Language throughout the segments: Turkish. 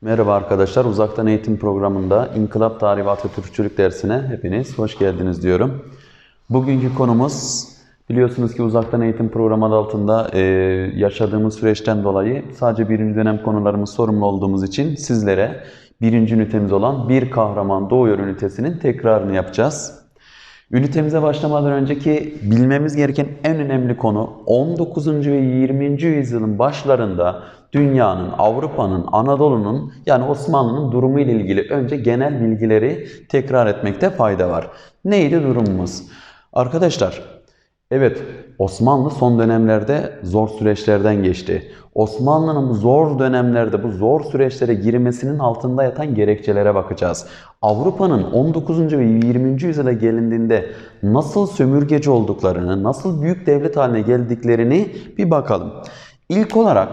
Merhaba arkadaşlar, Uzaktan Eğitim Programı'nda İnkılap Tarihi ve Atatürkçülük dersine hepiniz hoş geldiniz diyorum. Bugünkü konumuz biliyorsunuz ki Uzaktan Eğitim Programı adı altında e, yaşadığımız süreçten dolayı sadece birinci dönem konularımız sorumlu olduğumuz için sizlere birinci ünitemiz olan Bir Kahraman Doğuyor ünitesinin tekrarını yapacağız. Ünitemize başlamadan önceki bilmemiz gereken en önemli konu 19. ve 20. yüzyılın başlarında dünyanın, Avrupa'nın, Anadolu'nun yani Osmanlı'nın durumu ile ilgili önce genel bilgileri tekrar etmekte fayda var. Neydi durumumuz? Arkadaşlar, evet Osmanlı son dönemlerde zor süreçlerden geçti. Osmanlı'nın bu zor dönemlerde bu zor süreçlere girmesinin altında yatan gerekçelere bakacağız. Avrupa'nın 19. ve 20. yüzyıla gelindiğinde nasıl sömürgeci olduklarını, nasıl büyük devlet haline geldiklerini bir bakalım. İlk olarak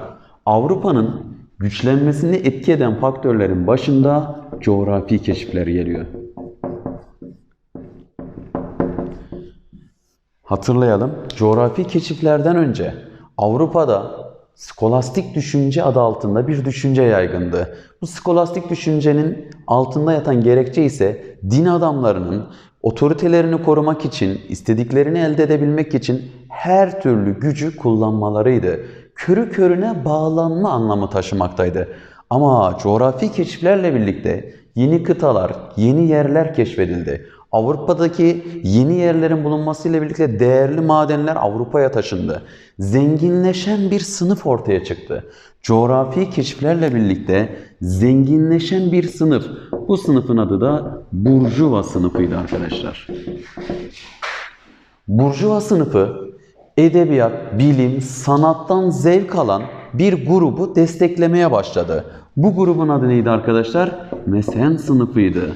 Avrupa'nın güçlenmesini etki eden faktörlerin başında coğrafi keşifler geliyor. Hatırlayalım. Coğrafi keşiflerden önce Avrupa'da skolastik düşünce adı altında bir düşünce yaygındı. Bu skolastik düşüncenin altında yatan gerekçe ise din adamlarının otoritelerini korumak için, istediklerini elde edebilmek için her türlü gücü kullanmalarıydı. Körü körüne bağlanma anlamı taşımaktaydı. Ama coğrafi keşiflerle birlikte yeni kıtalar, yeni yerler keşfedildi. Avrupa'daki yeni yerlerin bulunmasıyla birlikte değerli madenler Avrupa'ya taşındı. Zenginleşen bir sınıf ortaya çıktı. Coğrafi keşiflerle birlikte zenginleşen bir sınıf. Bu sınıfın adı da Burjuva sınıfıydı arkadaşlar. Burjuva sınıfı edebiyat, bilim, sanattan zevk alan bir grubu desteklemeye başladı. Bu grubun adı neydi arkadaşlar? Mesen sınıfıydı.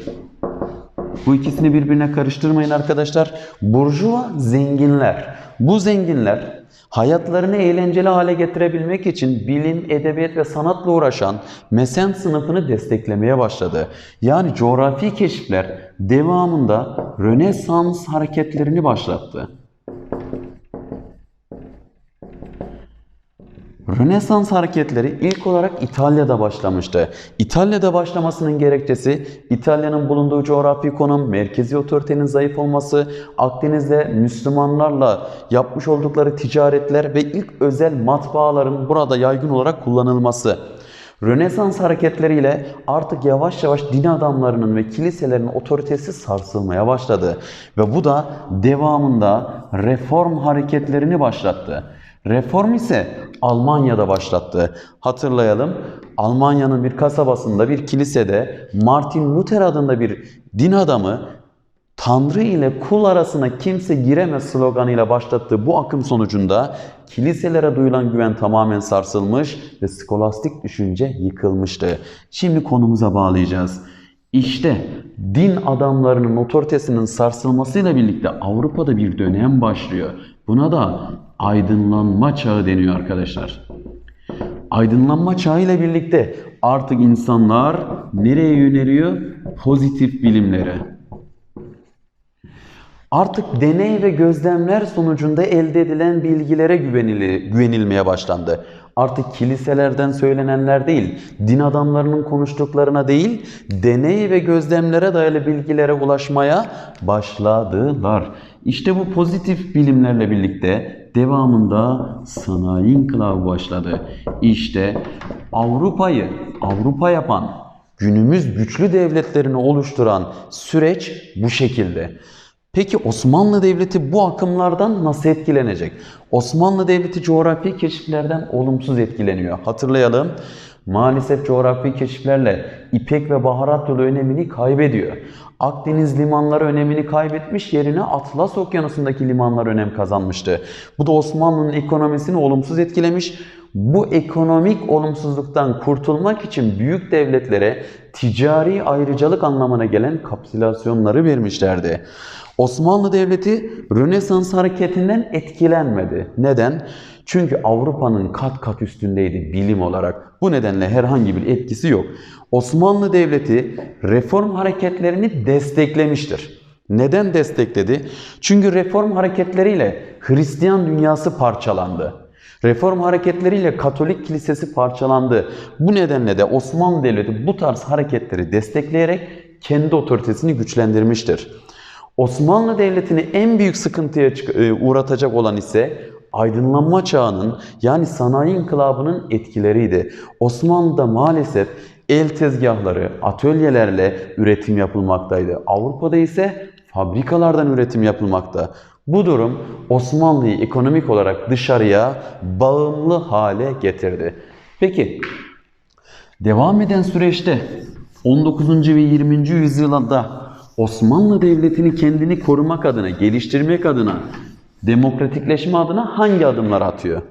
Bu ikisini birbirine karıştırmayın arkadaşlar. Burjuva zenginler. Bu zenginler hayatlarını eğlenceli hale getirebilmek için bilim, edebiyat ve sanatla uğraşan mesen sınıfını desteklemeye başladı. Yani coğrafi keşifler devamında Rönesans hareketlerini başlattı. Rönesans hareketleri ilk olarak İtalya'da başlamıştı. İtalya'da başlamasının gerekçesi İtalya'nın bulunduğu coğrafi konum, merkezi otoritenin zayıf olması, Akdeniz'de Müslümanlarla yapmış oldukları ticaretler ve ilk özel matbaaların burada yaygın olarak kullanılması. Rönesans hareketleriyle artık yavaş yavaş din adamlarının ve kiliselerin otoritesi sarsılmaya başladı. Ve bu da devamında reform hareketlerini başlattı. Reform ise Almanya'da başlattı. Hatırlayalım Almanya'nın bir kasabasında bir kilisede Martin Luther adında bir din adamı Tanrı ile kul arasına kimse giremez sloganıyla başlattığı bu akım sonucunda kiliselere duyulan güven tamamen sarsılmış ve skolastik düşünce yıkılmıştı. Şimdi konumuza bağlayacağız. İşte din adamlarının otoritesinin sarsılmasıyla birlikte Avrupa'da bir dönem başlıyor. Buna da aydınlanma çağı deniyor arkadaşlar. Aydınlanma çağı ile birlikte artık insanlar nereye yöneliyor? Pozitif bilimlere. Artık deney ve gözlemler sonucunda elde edilen bilgilere güvenili, güvenilmeye başlandı. Artık kiliselerden söylenenler değil, din adamlarının konuştuklarına değil, deney ve gözlemlere dayalı bilgilere ulaşmaya başladılar. İşte bu pozitif bilimlerle birlikte devamında sanayi inkılabı başladı. İşte Avrupa'yı Avrupa yapan, günümüz güçlü devletlerini oluşturan süreç bu şekilde. Peki Osmanlı Devleti bu akımlardan nasıl etkilenecek? Osmanlı Devleti coğrafi keşiflerden olumsuz etkileniyor. Hatırlayalım. Maalesef coğrafi keşiflerle İpek ve baharat yolu önemini kaybediyor. Akdeniz limanları önemini kaybetmiş yerine Atlas Okyanusu'ndaki limanlar önem kazanmıştı. Bu da Osmanlı'nın ekonomisini olumsuz etkilemiş. Bu ekonomik olumsuzluktan kurtulmak için büyük devletlere ticari ayrıcalık anlamına gelen kapitülasyonları vermişlerdi. Osmanlı Devleti Rönesans hareketinden etkilenmedi. Neden? Çünkü Avrupa'nın kat kat üstündeydi bilim olarak. Bu nedenle herhangi bir etkisi yok. Osmanlı Devleti reform hareketlerini desteklemiştir. Neden destekledi? Çünkü reform hareketleriyle Hristiyan dünyası parçalandı. Reform hareketleriyle Katolik kilisesi parçalandı. Bu nedenle de Osmanlı Devleti bu tarz hareketleri destekleyerek kendi otoritesini güçlendirmiştir. Osmanlı Devleti'ni en büyük sıkıntıya e, uğratacak olan ise aydınlanma çağının yani sanayi inkılabının etkileriydi. Osmanlı'da maalesef el tezgahları, atölyelerle üretim yapılmaktaydı. Avrupa'da ise fabrikalardan üretim yapılmakta. Bu durum Osmanlı'yı ekonomik olarak dışarıya bağımlı hale getirdi. Peki devam eden süreçte 19. ve 20. yüzyılda Osmanlı Devleti'ni kendini korumak adına, geliştirmek adına, demokratikleşme adına hangi adımlar atıyor?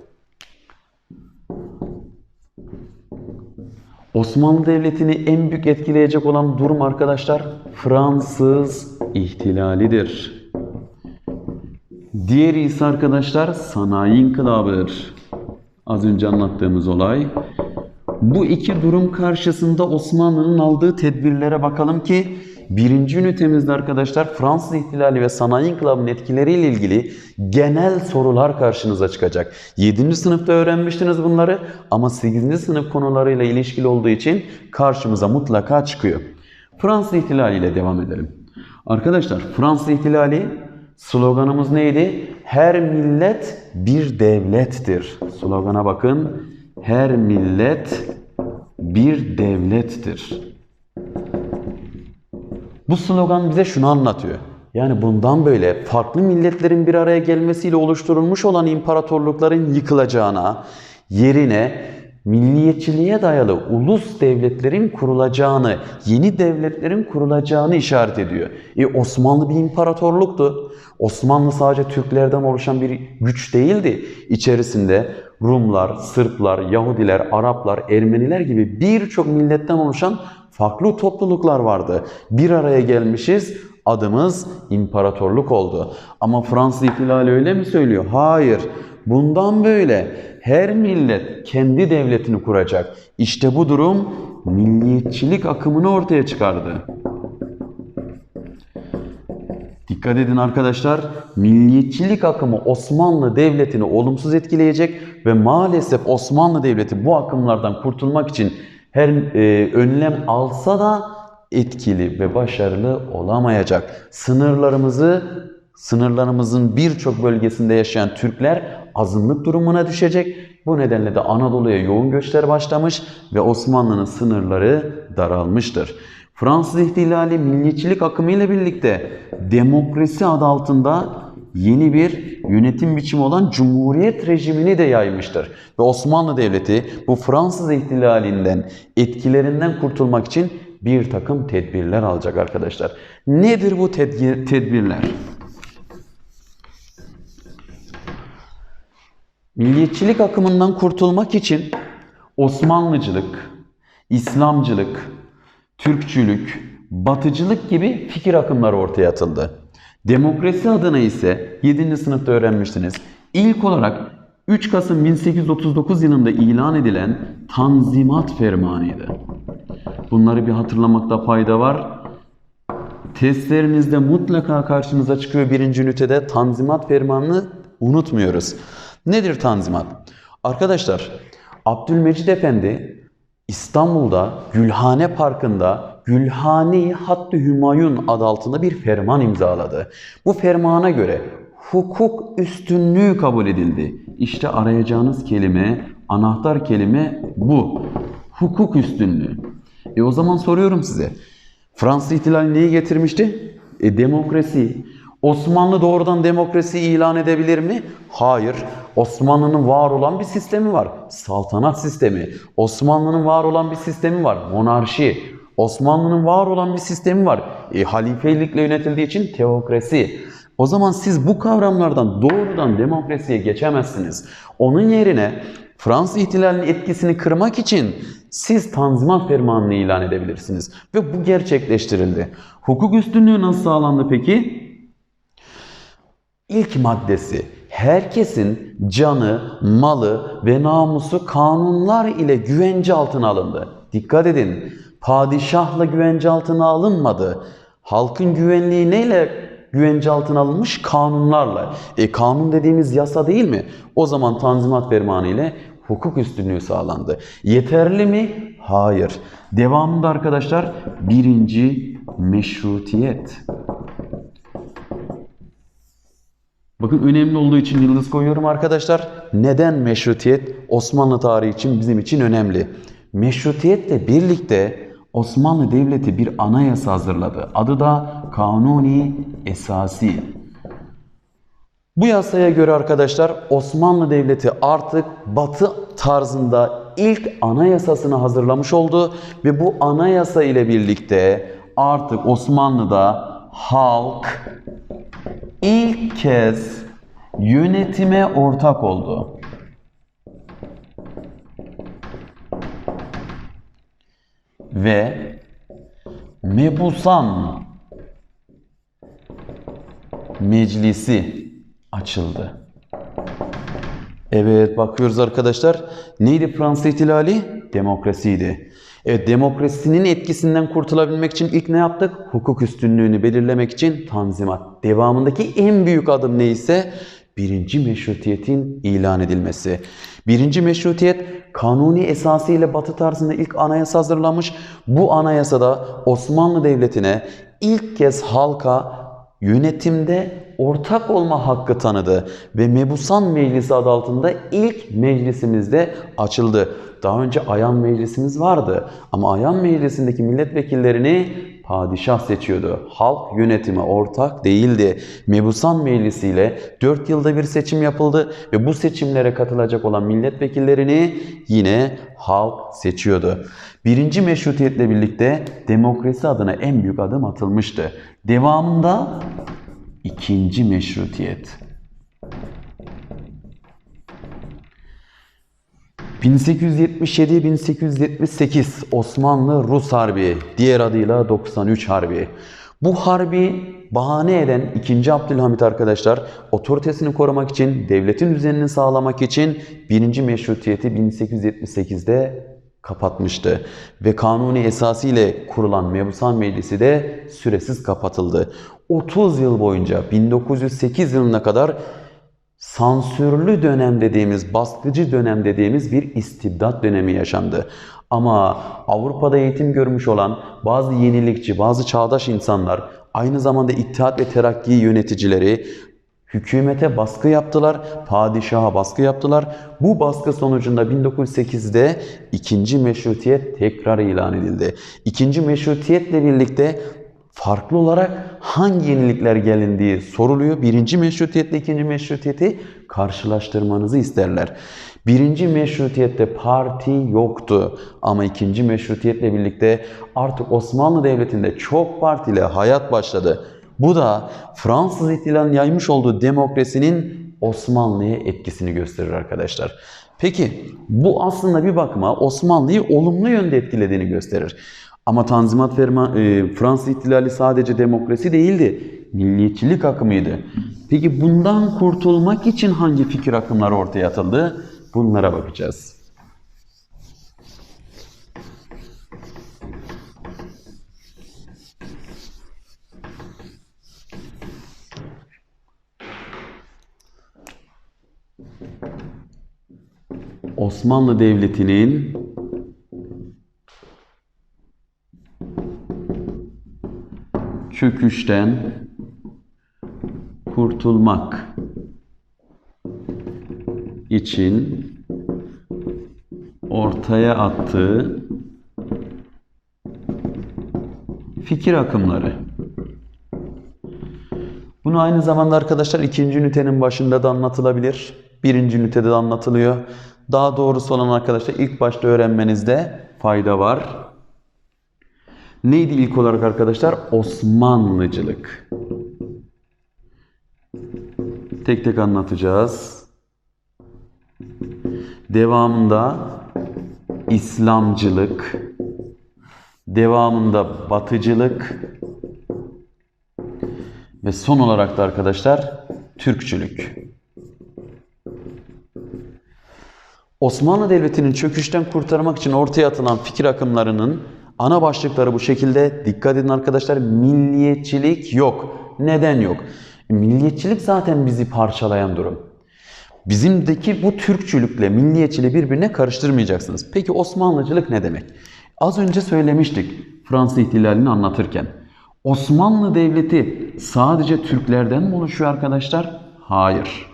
Osmanlı Devleti'ni en büyük etkileyecek olan durum arkadaşlar Fransız ihtilalidir. Diğeri ise arkadaşlar sanayi inkılabıdır. Az önce anlattığımız olay. Bu iki durum karşısında Osmanlı'nın aldığı tedbirlere bakalım ki birinci ünitemizde arkadaşlar Fransız ihtilali ve sanayi inkılabının etkileriyle ilgili genel sorular karşınıza çıkacak. 7. sınıfta öğrenmiştiniz bunları ama 8. sınıf konularıyla ilişkili olduğu için karşımıza mutlaka çıkıyor. Fransız ihtilali ile devam edelim. Arkadaşlar Fransız ihtilali sloganımız neydi? Her millet bir devlettir. Slogana bakın. Her millet bir devlettir. Bu slogan bize şunu anlatıyor. Yani bundan böyle farklı milletlerin bir araya gelmesiyle oluşturulmuş olan imparatorlukların yıkılacağına, yerine milliyetçiliğe dayalı ulus devletlerin kurulacağını, yeni devletlerin kurulacağını işaret ediyor. E Osmanlı bir imparatorluktu. Osmanlı sadece Türklerden oluşan bir güç değildi. İçerisinde Rumlar, Sırplar, Yahudiler, Araplar, Ermeniler gibi birçok milletten oluşan farklı topluluklar vardı. Bir araya gelmişiz, adımız imparatorluk oldu. Ama Fransız ihtilali öyle mi söylüyor? Hayır. Bundan böyle her millet kendi devletini kuracak. İşte bu durum milliyetçilik akımını ortaya çıkardı. Dikkat edin arkadaşlar, milliyetçilik akımı Osmanlı Devleti'ni olumsuz etkileyecek ve maalesef Osmanlı Devleti bu akımlardan kurtulmak için her e, önlem alsa da etkili ve başarılı olamayacak. Sınırlarımızı, sınırlarımızın birçok bölgesinde yaşayan Türkler azınlık durumuna düşecek. Bu nedenle de Anadolu'ya yoğun göçler başlamış ve Osmanlı'nın sınırları daralmıştır. Fransız ihtilali milliyetçilik akımı ile birlikte demokrasi adı altında yeni bir yönetim biçimi olan cumhuriyet rejimini de yaymıştır. Ve Osmanlı Devleti bu Fransız ihtilalinden, etkilerinden kurtulmak için bir takım tedbirler alacak arkadaşlar. Nedir bu tedbir, tedbirler? Milliyetçilik akımından kurtulmak için Osmanlıcılık, İslamcılık, Türkçülük, Batıcılık gibi fikir akımları ortaya atıldı. Demokrasi adına ise 7. sınıfta öğrenmiştiniz. İlk olarak 3 Kasım 1839 yılında ilan edilen Tanzimat Fermanı'ydı. Bunları bir hatırlamakta fayda var. Testlerinizde mutlaka karşınıza çıkıyor birinci ünitede Tanzimat Fermanı'nı unutmuyoruz. Nedir Tanzimat? Arkadaşlar Abdülmecid Efendi İstanbul'da Gülhane Parkı'nda Gülhane Hattı Hümayun adı altında bir ferman imzaladı. Bu fermana göre hukuk üstünlüğü kabul edildi. İşte arayacağınız kelime, anahtar kelime bu. Hukuk üstünlüğü. E o zaman soruyorum size. Fransız ihtilali neyi getirmişti? E demokrasi. Osmanlı doğrudan demokrasi ilan edebilir mi? Hayır. Osmanlı'nın var olan bir sistemi var. Saltanat sistemi. Osmanlı'nın var olan bir sistemi var. Monarşi. Osmanlı'nın var olan bir sistemi var. E, halifelikle yönetildiği için teokrasi. O zaman siz bu kavramlardan doğrudan demokrasiye geçemezsiniz. Onun yerine Fransız ihtilalinin etkisini kırmak için siz Tanzimat Fermanı'nı ilan edebilirsiniz. Ve bu gerçekleştirildi. Hukuk üstünlüğü nasıl sağlandı peki? İlk maddesi herkesin canı, malı ve namusu kanunlar ile güvence altına alındı. Dikkat edin. Padişahla güvence altına alınmadı. Halkın güvenliği neyle güvence altına alınmış kanunlarla. E kanun dediğimiz yasa değil mi? O zaman Tanzimat Fermanı ile hukuk üstünlüğü sağlandı. Yeterli mi? Hayır. Devamında arkadaşlar birinci meşrutiyet. Bakın önemli olduğu için yıldız koyuyorum arkadaşlar. Neden meşrutiyet Osmanlı tarihi için bizim için önemli? Meşrutiyetle birlikte Osmanlı Devleti bir anayasa hazırladı. Adı da Kanuni Esasi. Bu yasaya göre arkadaşlar Osmanlı Devleti artık Batı tarzında ilk anayasasını hazırlamış oldu ve bu anayasa ile birlikte artık Osmanlı'da halk ilk kez yönetime ortak oldu. Ve Mebusan Meclisi açıldı. Evet bakıyoruz arkadaşlar. Neydi Fransız ihtilali? Demokrasiydi. Evet demokrasinin etkisinden kurtulabilmek için ilk ne yaptık? Hukuk üstünlüğünü belirlemek için tanzimat. Devamındaki en büyük adım neyse? Birinci meşrutiyetin ilan edilmesi. Birinci meşrutiyet kanuni esasıyla batı tarzında ilk anayasa hazırlanmış. Bu anayasada Osmanlı Devleti'ne ilk kez halka yönetimde ortak olma hakkı tanıdı ve Mebusan Meclisi adı altında ilk meclisimizde açıldı. Daha önce Ayan Meclisimiz vardı ama Ayan Meclisi'ndeki milletvekillerini padişah seçiyordu. Halk yönetime ortak değildi. Mebusan Meclisi ile 4 yılda bir seçim yapıldı ve bu seçimlere katılacak olan milletvekillerini yine halk seçiyordu. Birinci meşrutiyetle birlikte demokrasi adına en büyük adım atılmıştı. Devamında ikinci meşrutiyet. 1877-1878 Osmanlı-Rus Harbi, diğer adıyla 93 Harbi. Bu harbi bahane eden 2. Abdülhamit arkadaşlar otoritesini korumak için, devletin düzenini sağlamak için 1. Meşrutiyeti 1878'de kapatmıştı. Ve kanuni esası ile kurulan Mebusan Meclisi de süresiz kapatıldı. 30 yıl boyunca 1908 yılına kadar sansürlü dönem dediğimiz, baskıcı dönem dediğimiz bir istibdat dönemi yaşandı. Ama Avrupa'da eğitim görmüş olan bazı yenilikçi, bazı çağdaş insanlar, aynı zamanda İttihat ve Terakki yöneticileri hükümete baskı yaptılar, padişaha baskı yaptılar. Bu baskı sonucunda 1908'de ikinci meşrutiyet tekrar ilan edildi. İkinci meşrutiyetle birlikte farklı olarak hangi yenilikler gelindiği soruluyor. Birinci meşrutiyetle ikinci meşrutiyeti karşılaştırmanızı isterler. Birinci meşrutiyette parti yoktu ama ikinci meşrutiyetle birlikte artık Osmanlı Devleti'nde çok partili hayat başladı. Bu da Fransız ihtilalinin yaymış olduğu demokrasinin Osmanlı'ya etkisini gösterir arkadaşlar. Peki bu aslında bir bakıma Osmanlı'yı olumlu yönde etkilediğini gösterir. Ama Tanzimat Ferman, e, Fransız ihtilali sadece demokrasi değildi. Milliyetçilik akımıydı. Peki bundan kurtulmak için hangi fikir akımları ortaya atıldı? Bunlara bakacağız. Osmanlı Devleti'nin çöküşten kurtulmak için ortaya attığı fikir akımları. Bunu aynı zamanda arkadaşlar ikinci ünitenin başında da anlatılabilir. Birinci ünitede de anlatılıyor. Daha doğrusu olan arkadaşlar ilk başta öğrenmenizde fayda var. Neydi ilk olarak arkadaşlar? Osmanlıcılık. Tek tek anlatacağız. Devamında İslamcılık, devamında Batıcılık ve son olarak da arkadaşlar Türkçülük. Osmanlı Devleti'nin çöküşten kurtarmak için ortaya atılan fikir akımlarının ana başlıkları bu şekilde. Dikkat edin arkadaşlar milliyetçilik yok. Neden yok? Milliyetçilik zaten bizi parçalayan durum. Bizimdeki bu Türkçülükle milliyetçiliği birbirine karıştırmayacaksınız. Peki Osmanlıcılık ne demek? Az önce söylemiştik Fransız ihtilalini anlatırken. Osmanlı Devleti sadece Türklerden mi oluşuyor arkadaşlar? Hayır.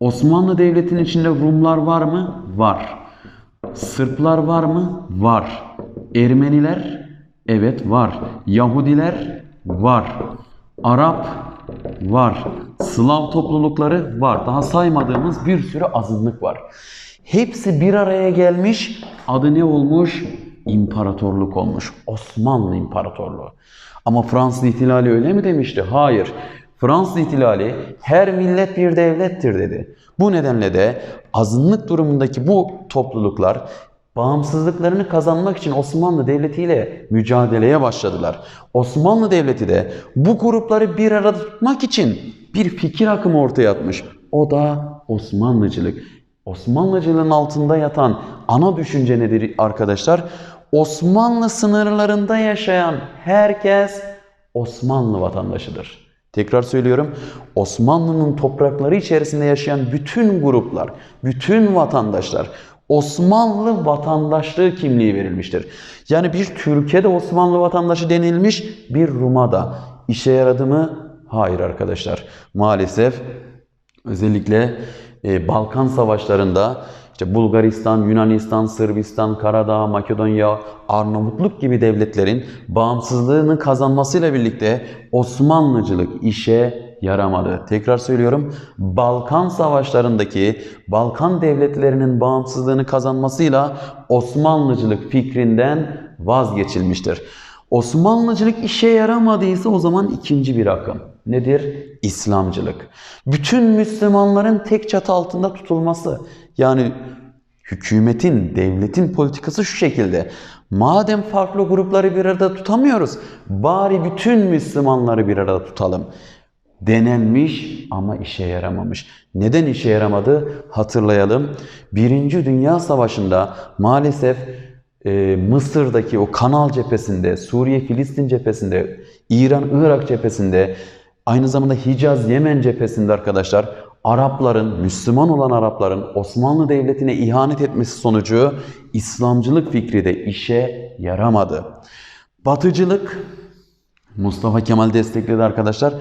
Osmanlı Devleti'nin içinde Rumlar var mı? Var. Sırplar var mı? Var. Ermeniler? Evet var. Yahudiler? Var. Arap? Var. Slav toplulukları? Var. Daha saymadığımız bir sürü azınlık var. Hepsi bir araya gelmiş. Adı ne olmuş? İmparatorluk olmuş. Osmanlı İmparatorluğu. Ama Fransız ihtilali öyle mi demişti? Hayır. Fransız ihtilali her millet bir devlettir dedi. Bu nedenle de azınlık durumundaki bu topluluklar bağımsızlıklarını kazanmak için Osmanlı Devleti ile mücadeleye başladılar. Osmanlı Devleti de bu grupları bir arada tutmak için bir fikir akımı ortaya atmış. O da Osmanlıcılık. Osmanlıcılığın altında yatan ana düşünce nedir arkadaşlar? Osmanlı sınırlarında yaşayan herkes Osmanlı vatandaşıdır. Tekrar söylüyorum. Osmanlı'nın toprakları içerisinde yaşayan bütün gruplar, bütün vatandaşlar Osmanlı vatandaşlığı kimliği verilmiştir. Yani bir Türkiye de Osmanlı vatandaşı denilmiş, bir Rum'a da. İşe yaradı mı? Hayır arkadaşlar. Maalesef özellikle e, Balkan savaşlarında işte Bulgaristan, Yunanistan, Sırbistan, Karadağ, Makedonya, Arnavutluk gibi devletlerin bağımsızlığını kazanmasıyla birlikte Osmanlıcılık işe yaramadı. Tekrar söylüyorum. Balkan savaşlarındaki Balkan devletlerinin bağımsızlığını kazanmasıyla Osmanlıcılık fikrinden vazgeçilmiştir. Osmanlıcılık işe yaramadıysa o zaman ikinci bir akım. Nedir? İslamcılık. Bütün Müslümanların tek çatı altında tutulması. Yani hükümetin, devletin politikası şu şekilde. Madem farklı grupları bir arada tutamıyoruz, bari bütün Müslümanları bir arada tutalım. Denenmiş ama işe yaramamış. Neden işe yaramadı? Hatırlayalım. Birinci Dünya Savaşı'nda maalesef e, Mısır'daki o Kanal cephesinde, Suriye Filistin cephesinde, İran Irak cephesinde, aynı zamanda Hicaz Yemen cephesinde arkadaşlar Arapların, Müslüman olan Arapların Osmanlı Devleti'ne ihanet etmesi sonucu İslamcılık fikri de işe yaramadı. Batıcılık Mustafa Kemal destekledi arkadaşlar.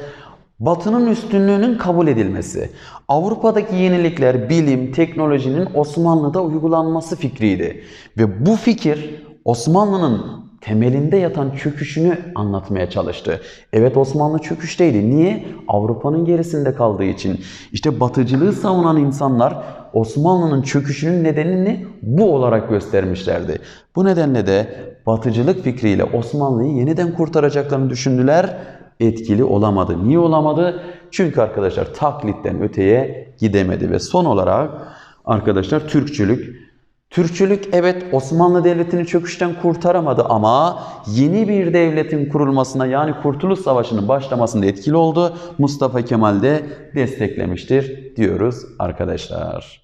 Batı'nın üstünlüğünün kabul edilmesi, Avrupa'daki yenilikler, bilim, teknolojinin Osmanlı'da uygulanması fikriydi. Ve bu fikir Osmanlı'nın temelinde yatan çöküşünü anlatmaya çalıştı. Evet Osmanlı çöküşteydi. Niye? Avrupa'nın gerisinde kaldığı için. İşte batıcılığı savunan insanlar Osmanlı'nın çöküşünün nedenini bu olarak göstermişlerdi. Bu nedenle de batıcılık fikriyle Osmanlı'yı yeniden kurtaracaklarını düşündüler etkili olamadı. Niye olamadı? Çünkü arkadaşlar taklitten öteye gidemedi ve son olarak arkadaşlar Türkçülük. Türkçülük evet Osmanlı Devleti'ni çöküşten kurtaramadı ama yeni bir devletin kurulmasına yani Kurtuluş Savaşı'nın başlamasında etkili oldu. Mustafa Kemal de desteklemiştir diyoruz arkadaşlar.